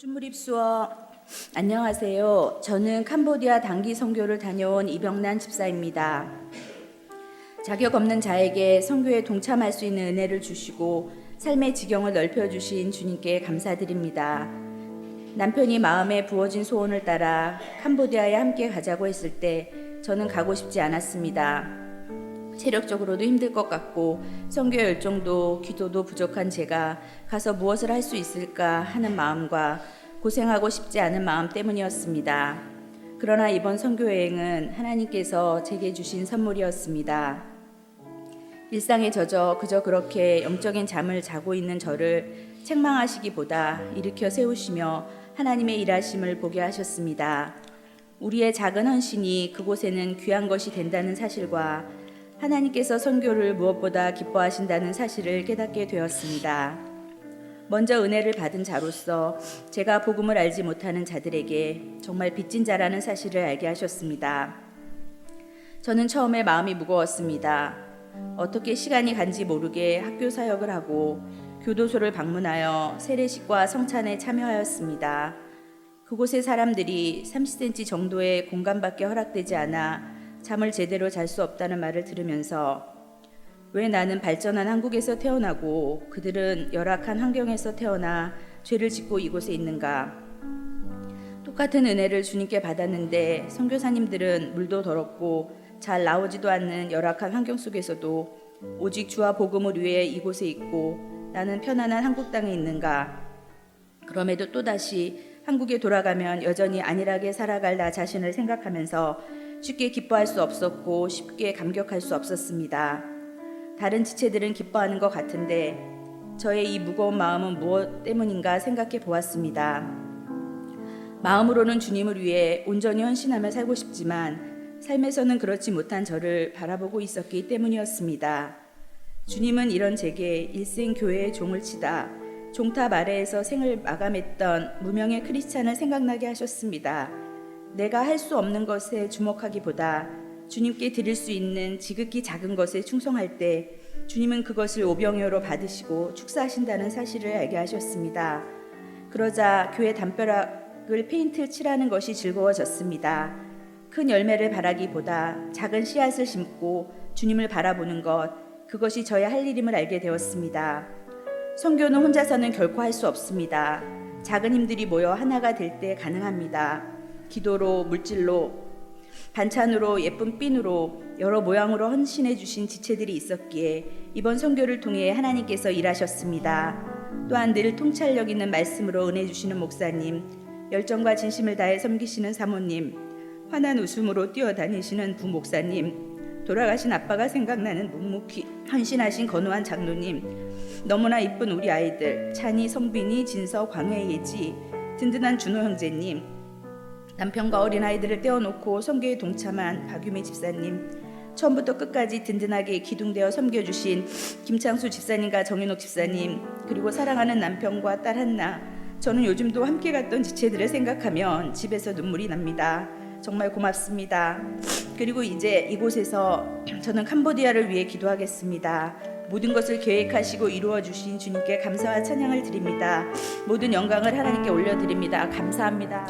쭈무립수어 안녕하세요. 저는 캄보디아 단기 선교를 다녀온 이병란 집사입니다. 자격 없는 자에게 선교에 동참할 수 있는 은혜를 주시고 삶의 지경을 넓혀 주신 주님께 감사드립니다. 남편이 마음에 부어진 소원을 따라 캄보디아에 함께 가자고 했을 때 저는 가고 싶지 않았습니다. 체력적으로도 힘들 것 같고 선교 열정도 기도도 부족한 제가 가서 무엇을 할 수 있을까 하는 마음과 고생하고 싶지 않은 마음 때문이었습니다. 그러나 이번 선교 여행은 하나님께서 제게 주신 선물이었습니다. 일상에 젖어 그저 그렇게 영적인 잠을 자고 있는 저를 책망하시기보다 일으켜 세우시며 하나님의 일하심을 보게 하셨습니다. 우리의 작은 헌신이 그곳에는 귀한 것이 된다는 사실과 하나님께서 선교를 무엇보다 기뻐하신다는 사실을 깨닫게 되었습니다. 먼저 은혜를 받은 자로서 제가 복음을 알지 못하는 자들에게 정말 빚진 자라는 사실을 알게 하셨습니다. 저는 처음에 마음이 무거웠습니다. 어떻게 시간이 간지 모르게 학교 사역을 하고 교도소를 방문하여 세례식과 성찬에 참여하였습니다. 그곳의 사람들이 30cm 정도의 공간밖에 허락되지 않아 잠을 제대로 잘 수 없다는 말을 들으면서 왜 나는 발전한 한국에서 태어나고 그들은 열악한 환경에서 태어나 죄를 짓고 이곳에 있는가? 똑같은 은혜를 주님께 받았는데 선교사님들은 물도 더럽고 잘 나오지도 않는 열악한 환경 속에서도 오직 주와 복음을 위해 이곳에 있고 나는 편안한 한국 땅에 있는가? 그럼에도 또다시 한국에 돌아가면 여전히 안일하게 살아갈 나 자신을 생각하면서 쉽게 기뻐할 수 없었고 쉽게 감격할 수 없었습니다. 다른 지체들은 기뻐하는 것 같은데 저의 이 무거운 마음은 무엇 때문인가 생각해 보았습니다. 마음으로는 주님을 위해 온전히 헌신하며 살고 싶지만 삶에서는 그렇지 못한 저를 바라보고 있었기 때문이었습니다. 주님은 이런 제게 일생 교회의 종을 치다 종탑 아래에서 생을 마감했던 무명의 크리스찬을 생각나게 하셨습니다. 내가 할 수 없는 것에 주목하기보다 주님께 드릴 수 있는 지극히 작은 것에 충성할 때 주님은 그것을 오병이어로 받으시고 축사하신다는 사실을 알게 하셨습니다. 그러자 교회 담벼락을 페인트 칠하는 것이 즐거워졌습니다. 큰 열매를 바라기보다 작은 씨앗을 심고 주님을 바라보는 것, 그것이 저의 할 일임을 알게 되었습니다. 선교는 혼자서는 결코 할 수 없습니다. 작은 힘들이 모여 하나가 될 때 가능합니다. 기도로, 물질로, 반찬으로, 예쁜 핀으로 여러 모양으로 헌신해 주신 지체들이 있었기에 이번 선교를 통해 하나님께서 일하셨습니다. 또한 늘 통찰력 있는 말씀으로 은혜 주시는 목사님, 열정과 진심을 다해 섬기시는 사모님, 환한 웃음으로 뛰어다니시는 부목사님, 돌아가신 아빠가 생각나는 묵묵히 헌신하신 건우한 장로님, 너무나 이쁜 우리 아이들 찬이, 성빈이, 진서, 광해, 예지, 든든한 준호 형제님, 남편과 어린 아이들을 떼어놓고 선교에 동참한 박유미 집사님, 처음부터 끝까지 든든하게 기둥되어 섬겨주신 김창수 집사님과 정인옥 집사님, 그리고 사랑하는 남편과 딸 한나, 저는 요즘도 함께 갔던 지체들을 생각하면 집에서 눈물이 납니다. 정말 고맙습니다. 그리고 이제 이곳에서 저는 캄보디아를 위해 기도하겠습니다. 모든 것을 계획하시고 이루어 주신 주님께 감사와 찬양을 드립니다. 모든 영광을 하나님께 올려 드립니다. 감사합니다.